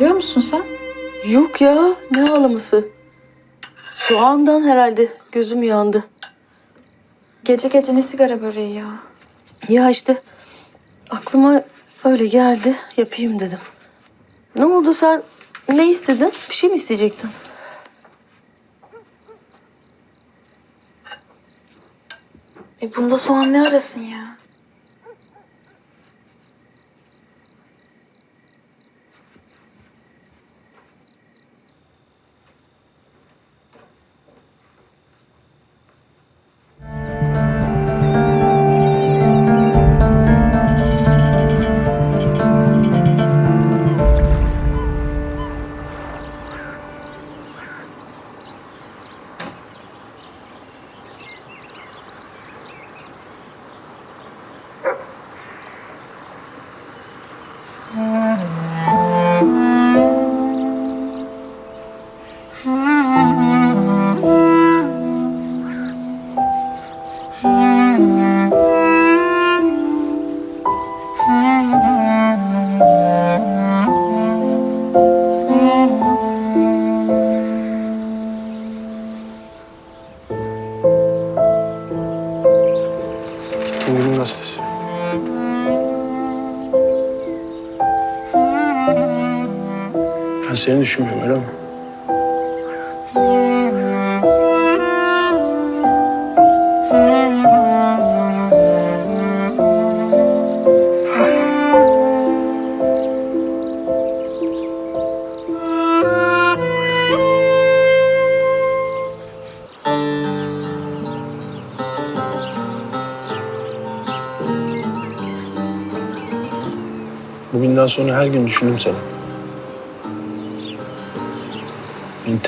ağlıyor musun sen? Yok ya, ne ağlaması? Soğandan herhalde gözüm yandı. Gece gece ne sigara böreği ya? Ya işte aklıma öyle geldi, yapayım dedim. Ne oldu sen? Ne istedin? Bir şey mi isteyecektin? E bunda soğan ne arasın ya? Bugünün gazetesi. Seni düşünmüyorum öyle mi? Bugünden sonra her gün düşündüm seni.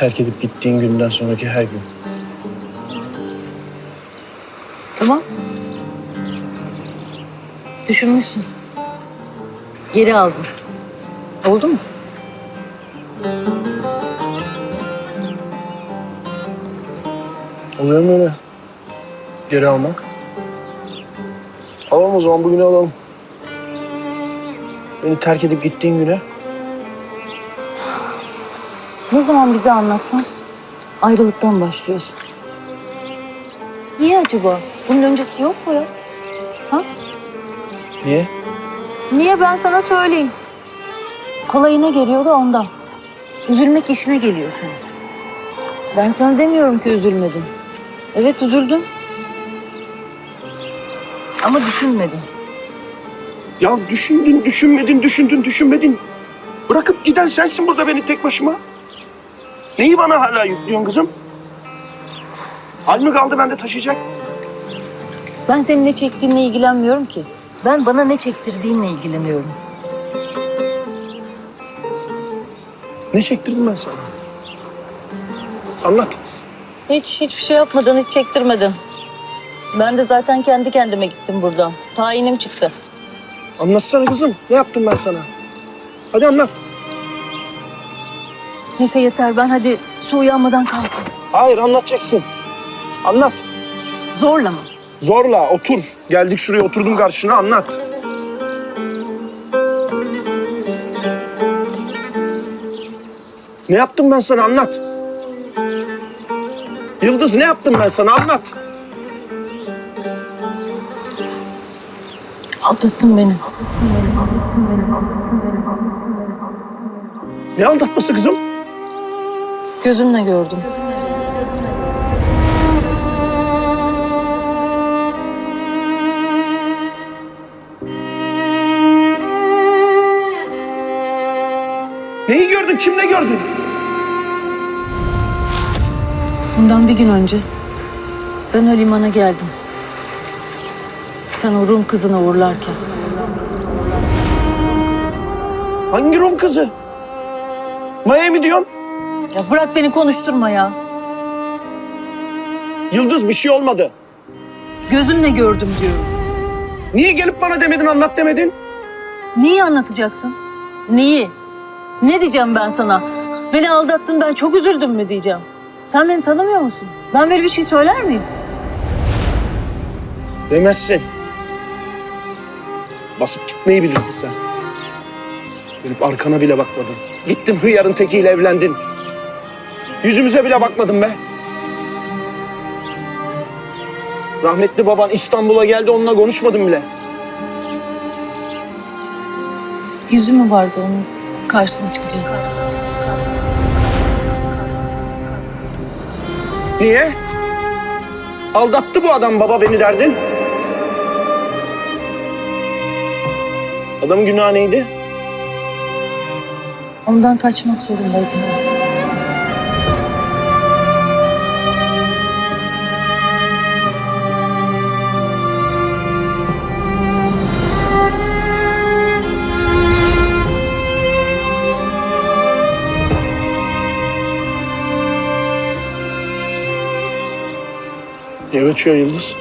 Terk edip gittiğin günden sonraki her gün. Tamam. Düşünmüşsün. Geri aldım. Oldu mu? Oluyor mu öyle? Geri almak? Alalım o zaman bugünü alalım. Beni terk edip gittiğin güne Ne zaman bize anlatsan ayrılıktan başlıyorsun. Niye acaba? Bunun öncesi yok mu ya? Ha? niye? Niye ben sana söyleyeyim. Kolayına geliyor da ondan. Üzülmek işine geliyor senin. Ben sana demiyorum ki üzülmedin. Evet üzüldün. Ama düşünmedin. Ya düşündün, düşünmedin, düşündün, düşünmedin. Bırakıp giden sensin burada beni tek başıma. Neyi bana hala yüklüyorsun kızım? Hal mi kaldı bende taşıyacak? Ben senin ne çektiğinle ilgilenmiyorum ki. Ben bana ne çektirdiğinle ilgileniyorum. Ne çektirdim ben sana? Anlat. Hiç hiçbir şey yapmadın, hiç çektirmedin. Ben de zaten kendi kendime gittim buradan. Tayinim çıktı. Anlatsana kızım. Ne yaptım ben sana? Hadi anlat. Neyse yeter ben hadi su uyanmadan kalkayım. Hayır anlatacaksın. Anlat. Zorlama. Zorla otur. Geldik şuraya oturdum karşına anlat. Ne yaptım ben sana anlat. Yıldız ne yaptım ben sana anlat. Aldattın beni. Ne aldatması kızım? Gözümle gördüm. Neyi gördün? Kimle gördün? Bundan bir gün önce ben o limana geldim. Sen o Rum kızını uğurlarken. Hangi Rum kızı? Miami diyorsun. Ya bırak beni konuşturma ya. Yıldız bir şey olmadı. Gözümle gördüm diyorum. Niye gelip bana demedin anlat demedin? Neyi anlatacaksın? Neyi? Ne diyeceğim ben sana? Beni aldattın ben çok üzüldüm mü diyeceğim. Sen beni tanımıyor musun? Ben böyle bir şey söyler miyim? Demezsin. Basıp gitmeyi bilirsin sen. Dönüp arkana bile bakmadın. Gittin hıyarın tekiyle evlendin. Yüzümüze bile bakmadın be. Rahmetli baban İstanbul'a geldi onunla konuşmadın bile. Yüzü mü vardı onun karşısına çıkacak? Niye? Aldattı bu adam baba beni derdin. Adamın günahı neydi? Ondan kaçmak zorundaydım ben. Niye kaçıyor Yıldız?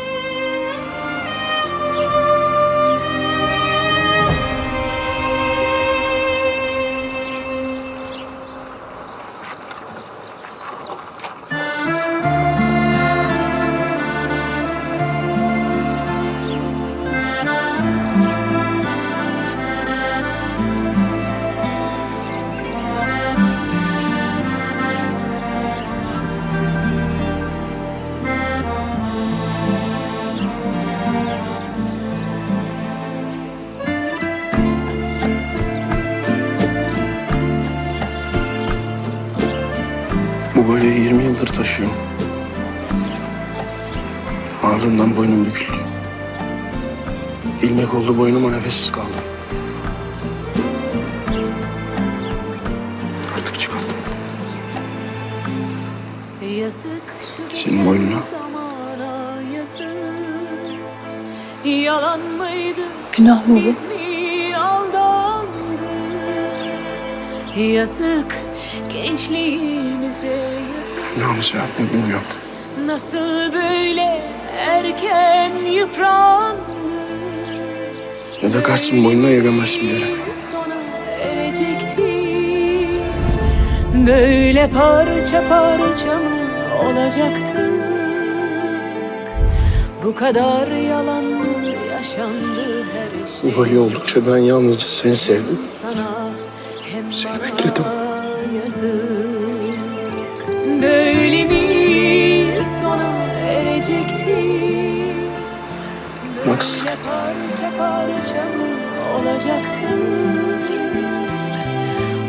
Ağırlığından boynum büküldü. İlmek oldu boynuma nefessiz kaldım. Artık çıkardım. Senin boynuna. Yalan mıydı? Günah mı bu? Yazık gençliğimize yazık. Namus yapmıyorum yok. Nasıl böyle erken yıprandık? Ya da karsın boynuna ya gömersin bir yere. Böyle parça parça mı olacaktık? Bu kadar yalan mı yaşandı her şey? Kolye oldukça ben yalnızca seni sevdim. sana hem Seni bekledim. yazık. Haksızlık. Parça parça olacaktı?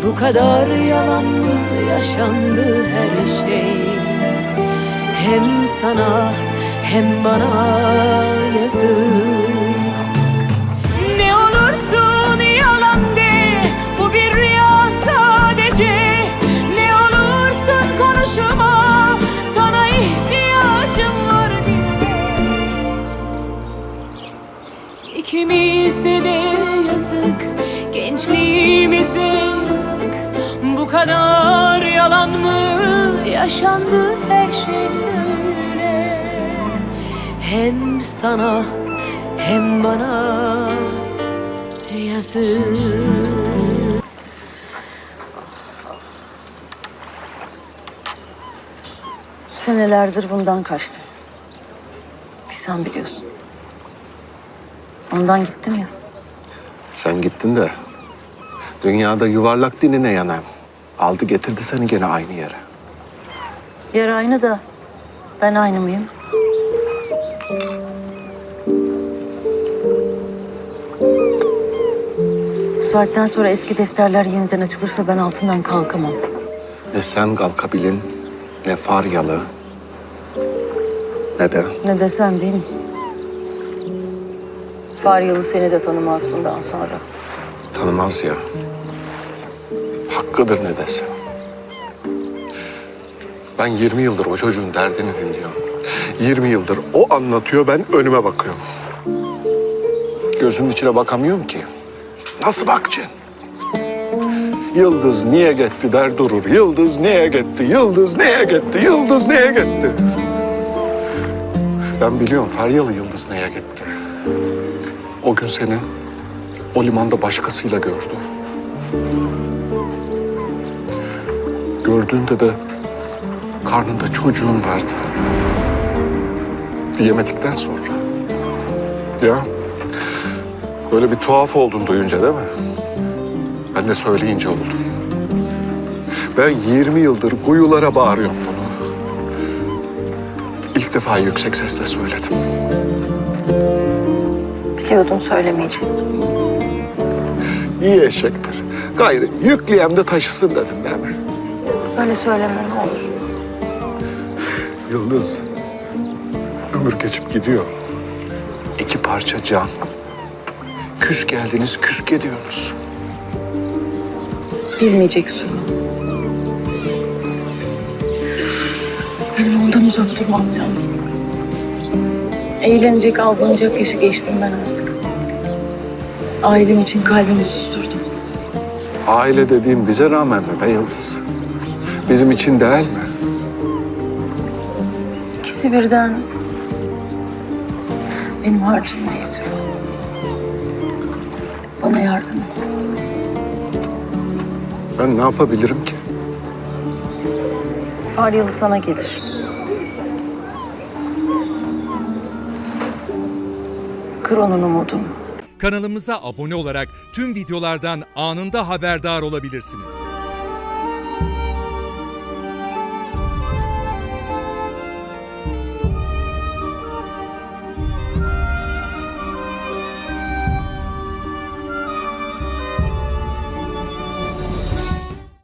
Bu kadar yalan mı yaşandı her şey? Hem sana hem bana yazık. İkimize de yazık Gençliğimize yazık Bu kadar yalan mı Yaşandı her şey söyle Hem sana hem bana yazık. Senelerdir bundan kaçtım. Bir sen biliyorsun. Ondan gittim ya. Sen gittin de dünyada yuvarlak diline yanayım. Aldı getirdi seni gene aynı yere. Yer aynı da ben aynı mıyım? Bu saatten sonra eski defterler yeniden açılırsa ben altından kalkamam. Ne sen kalkabilin, ne Faryalı, ne de Ne desen değil mi? Faryalı seni de tanımaz bundan sonra. tanımaz ya. Hakkıdır ne dese. Ben 20 yıldır o çocuğun derdini dinliyorum. 20 yıldır o anlatıyor, ben önüme bakıyorum. Gözümün içine bakamıyorum ki. Nasıl bakacaksın? Yıldız niye gitti der durur. Yıldız niye gitti? Yıldız niye gitti? Yıldız niye gitti? Ben biliyorum Faryalı Yıldız neye gitti. O gün seni o limanda başkasıyla gördü. Gördüğünde de karnında çocuğun vardı. Diyemedikten sonra. Ya Böyle bir tuhaf oldun duyunca değil mi? Ben de söyleyince oldum. Ben 20 yıldır kuyulara bağırıyorum bunu. İlk defa yüksek sesle söyledim. Biliyordum söylemeyeceğim. İyi eşektir. Gayrı yükleyem de taşısın dedin değil mi? Öyle söyleme ne olur. Yıldız, ömür geçip gidiyor. İki parça can. Küs geldiniz, küs gidiyorsunuz. Bilmeyeceksin. Benim ondan uzak durmam lazım. Eğlenecek, aldanacak yaşı geçtim ben artık. Ailem için kalbimi susturdum. Aile dediğim bize rağmen mi be Yıldız? Bizim için değil mi? İkisi birden benim harcım değil. Bana yardım et. Ben ne yapabilirim ki? Faryalı sana gelir. Kır onun umudunu. Kanalımıza abone olarak tüm videolardan anında haberdar olabilirsiniz.